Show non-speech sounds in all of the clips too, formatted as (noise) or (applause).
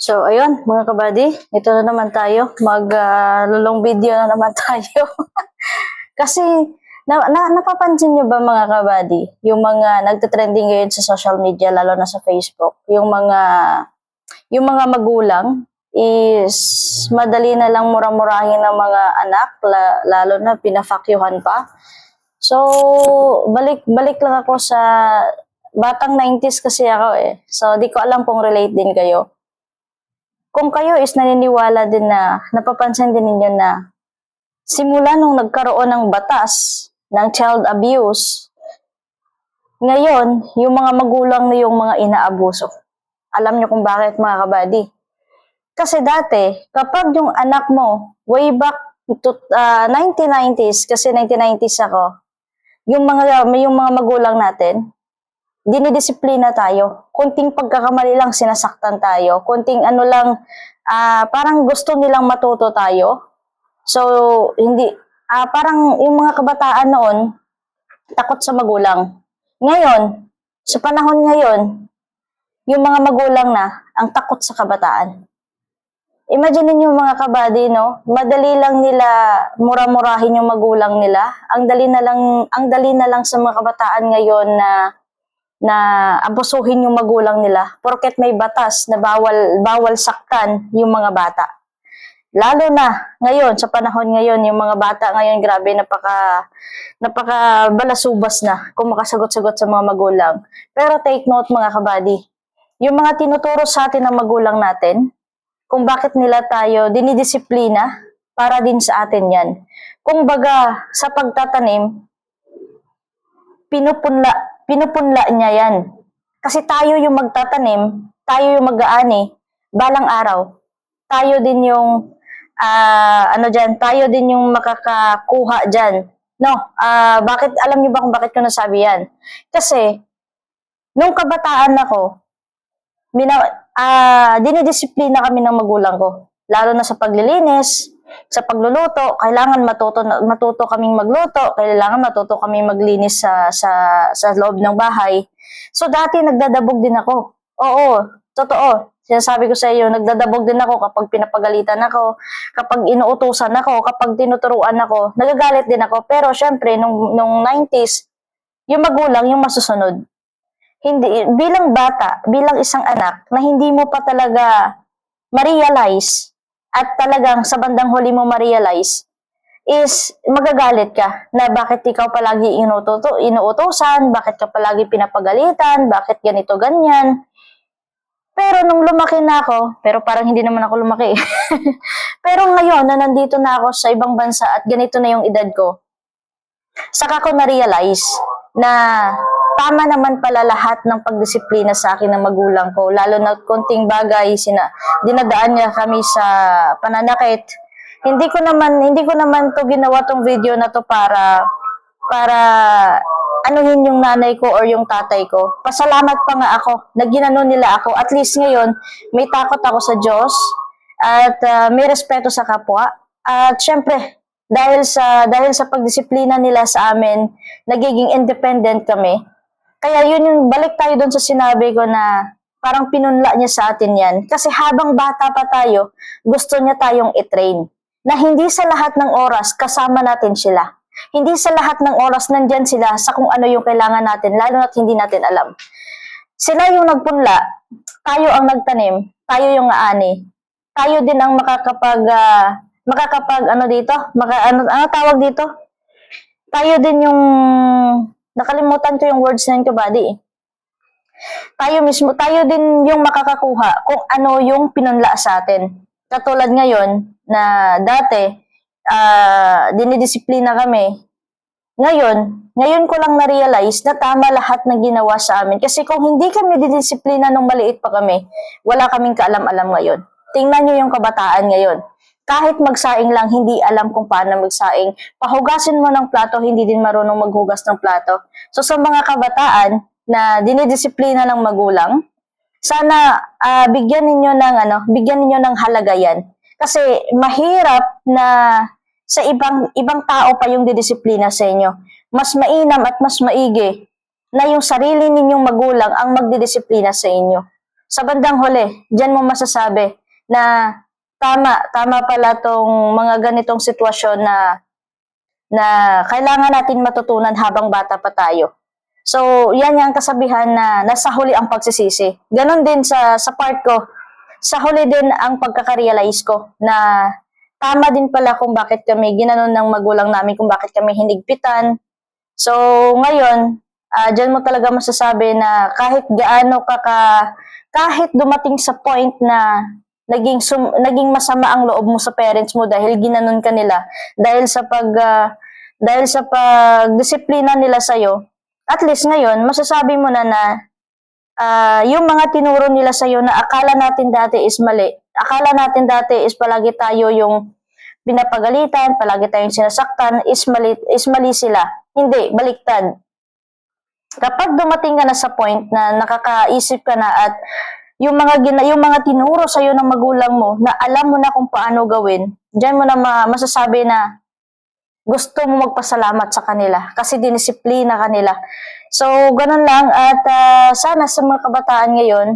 So, ayun, mga kabady, ito na naman tayo. Mag-lulong video na naman (laughs) tayo. Kasi, na, na, napapansin nyo ba mga kabady, yung mga nagtitrending ngayon sa social media, lalo na sa Facebook, yung mga, yung mga magulang, is madali na lang mura-murahin ng mga anak, la- lalo na pinafakyuhan pa. So, balik balik lang ako sa batang 90s kasi ako eh. So, di ko alam kung relate din kayo. Kung kayo is naniniwala din na, napapansin din ninyo na simula nung nagkaroon ng batas ng child abuse, ngayon, yung mga magulang na yung mga inaabuso. Alam nyo kung bakit mga kabady. Kasi dati, kapag yung anak mo, way back to ah, 1990s, kasi 1990s ako, yung mga yung mga magulang natin, dinidisiplina tayo. Kunting pagkakamali lang sinasaktan tayo. Kunting ano lang, ah, parang gusto nilang matuto tayo. So, hindi, ah, parang yung mga kabataan noon, takot sa magulang. Ngayon, sa panahon ngayon, yung mga magulang na ang takot sa kabataan. Imagine niyo mga kabady, no? Madali lang nila mura-murahin yung magulang nila. Ang dali na lang ang dali na lang sa mga kabataan ngayon na na abusuhin yung magulang nila porket may batas na bawal bawal saktan yung mga bata. Lalo na ngayon sa panahon ngayon yung mga bata ngayon grabe napaka napaka balasubas na kung makasagot-sagot sa mga magulang. Pero take note mga kabady, yung mga tinuturo sa atin ng magulang natin, kung bakit nila tayo dinidisiplina para din sa atin yan. Kung baga, sa pagtatanim, pinupunla, pinupunla niya yan. Kasi tayo yung magtatanim, tayo yung mag-aani, balang araw, tayo din yung, ah, ano dyan, tayo din yung makakakuha dyan. No, ah, bakit, alam niyo ba kung bakit ko nasabi yan? Kasi, nung kabataan ako, mina, ah, dinidisiplina kami ng magulang ko. Lalo na sa paglilinis, sa pagluluto, kailangan matuto matuto kaming magluto, kailangan matuto kaming maglinis sa sa sa loob ng bahay. So dati nagdadabog din ako. Oo, totoo. Sinasabi ko sa iyo, nagdadabog din ako kapag pinapagalitan ako, kapag inuutusan ako, kapag tinuturuan ako, nagagalit din ako. Pero syempre nung nung 90s, yung magulang yung masusunod hindi bilang bata, bilang isang anak na hindi mo pa talaga ma-realize at talagang sa bandang huli mo ma-realize is magagalit ka na bakit ikaw palagi inututo, inuutosan, bakit ka palagi pinapagalitan, bakit ganito ganyan. Pero nung lumaki na ako, pero parang hindi naman ako lumaki. (laughs) pero ngayon na nandito na ako sa ibang bansa at ganito na yung edad ko, saka ko na-realize na tama naman pala lahat ng pagdisiplina sa akin ng magulang ko. Lalo na konting bagay, sina, dinadaan niya kami sa pananakit. Hindi ko naman, hindi ko naman to ginawa tong video na to para, para anuhin yung nanay ko or yung tatay ko. Pasalamat pa nga ako na ginano nila ako. At least ngayon, may takot ako sa Diyos at ah, may respeto sa kapwa. At syempre, dahil sa dahil sa pagdisiplina nila sa amin, nagiging independent kami. Kaya yun yung balik tayo doon sa sinabi ko na parang pinunla niya sa atin yan. Kasi habang bata pa tayo, gusto niya tayong itrain. Na hindi sa lahat ng oras kasama natin sila. Hindi sa lahat ng oras nandyan sila sa kung ano yung kailangan natin, lalo na't hindi natin alam. Sila yung nagpunla, tayo ang nagtanim, tayo yung aani. Tayo din ang makakapag, ah, makakapag ano dito, maka, ano, ano tawag dito? Tayo din yung nakalimutan ko yung words na yun, kabady eh. Tayo mismo, tayo din yung makakakuha kung ano yung pinunla sa atin. Katulad ngayon, na dati, ah dinidisiplina kami. Ngayon, ngayon ko lang na-realize na tama lahat ng ginawa sa amin. Kasi kung hindi kami didisiplina nung maliit pa kami, wala kaming kaalam-alam ngayon. Tingnan nyo yung kabataan ngayon kahit magsaing lang, hindi alam kung paano magsaing. Pahugasin mo ng plato, hindi din marunong maghugas ng plato. So sa mga kabataan na dinidisiplina ng magulang, sana ah, bigyan ninyo ng ano, bigyan ninyo ng halaga yan. Kasi mahirap na sa ibang ibang tao pa yung didisiplina sa inyo. Mas mainam at mas maigi na yung sarili ninyong magulang ang magdidisiplina sa inyo. sa bandang huli, diyan mo masasabi na tama, tama pala tong mga ganitong sitwasyon na na kailangan natin matutunan habang bata pa tayo. So, yan yung kasabihan na nasa huli ang pagsisisi. Ganon din sa, sa part ko. Sa huli din ang pagkakarealize ko na tama din pala kung bakit kami ginanon ng magulang namin, kung bakit kami hinigpitan. So, ngayon, ah dyan mo talaga masasabi na kahit gaano ka ka, kahit dumating sa point na naging sum, naging masama ang loob mo sa parents mo dahil ginanon ka nila, dahil sa pag ah, dahil sa pagdisiplina nila sa at least ngayon masasabi mo na na ah, yung mga tinuro nila sa na akala natin dati is mali. Akala natin dati is palagi tayo yung pinapagalitan, palagi tayong sinasaktan, is mali, is mali sila. Hindi, baliktad kapag dumating ka na sa point na nakakaisip ka na at yung mga gina, yung mga tinuro sa iyo ng magulang mo na alam mo na kung paano gawin, diyan mo na ma- masasabi na gusto mo magpasalamat sa kanila kasi dinisiplina kanila. So, ganun lang at ah, sana sa mga kabataan ngayon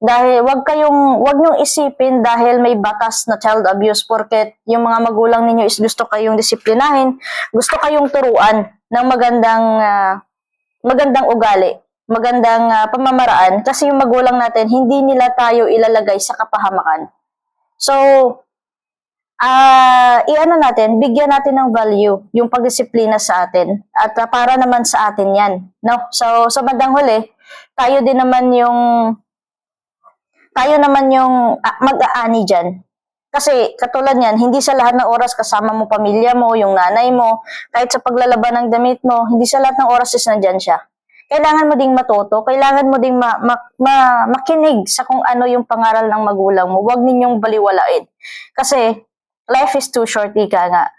dahil wag kayong wag niyo isipin dahil may batas na child abuse porket yung mga magulang ninyo is gusto kayong disiplinahin, gusto kayong turuan ng magandang ah, magandang ugali, magandang ah, pamamaraan kasi yung magulang natin hindi nila tayo ilalagay sa kapahamakan. So, ah iano natin, bigyan natin ng value yung pagdisiplina sa atin at ah, para naman sa atin 'yan, no? So, sa bandang huli, tayo din naman yung tayo naman yung ah, mag-aani diyan. Kasi katulad niyan, hindi sa lahat ng oras kasama mo pamilya mo, yung nanay mo, kahit sa paglalaban ng damit mo, hindi sa lahat ng oras is nandyan siya. Kailangan mo ding matuto, kailangan mo ding ma, ma, ma, makinig sa kung ano yung pangaral ng magulang mo. Huwag ninyong baliwalain. Kasi life is too short, ika nga.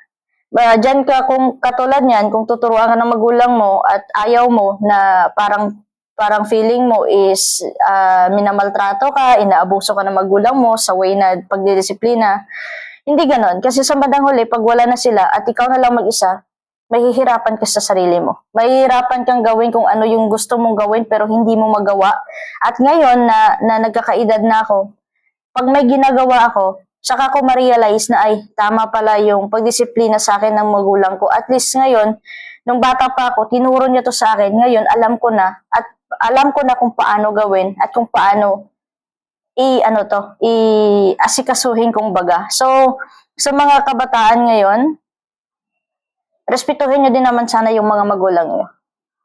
Uh, Diyan ka, kung katulad niyan, kung tuturuan ka ng magulang mo at ayaw mo na parang parang feeling mo is ah, minamaltrato ka, inaabuso ka ng magulang mo sa way na pagdidisiplina. Hindi ganon. Kasi sa bandang huli, pag wala na sila at ikaw na lang mag-isa, mahihirapan ka sa sarili mo. Mahihirapan kang gawin kung ano yung gusto mong gawin pero hindi mo magawa. At ngayon na, na nagkakaedad na ako, pag may ginagawa ako, saka ko ma-realize na ay tama pala yung pagdisiplina sa akin ng magulang ko. At least ngayon, nung bata pa ako, tinuro niya to sa akin. Ngayon, alam ko na at alam ko na kung paano gawin at kung paano i ano to, i asikasuhin kung baga. So, sa mga kabataan ngayon, respetuhin nyo din naman sana yung mga magulang nyo.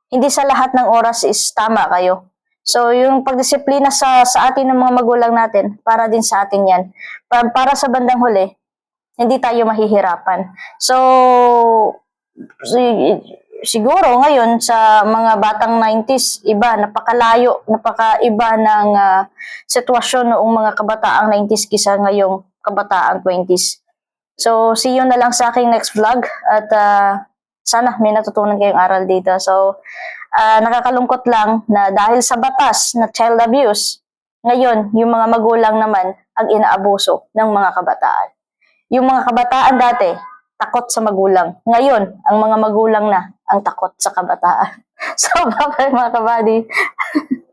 Hindi sa lahat ng oras is tama kayo. So, yung pagdisiplina sa, sa atin ng mga magulang natin, para din sa atin yan. Pa- para sa bandang huli, hindi tayo mahihirapan. So, si- siguro ngayon sa mga batang 90s, iba, napakalayo, napakaiba ng ah, sitwasyon noong mga kabataang 90s kisa ngayong kabataang 20s. So, see you na lang sa aking next vlog at ah, sana may natutunan kayong aral dito. So, ah, nakakalungkot lang na dahil sa batas na child abuse, ngayon, yung mga magulang naman ang inaabuso ng mga kabataan. Yung mga kabataan dati, takot sa magulang. Ngayon, ang mga magulang na ang takot sa kabataan. (laughs) So, bye-bye mga kabady. (laughs)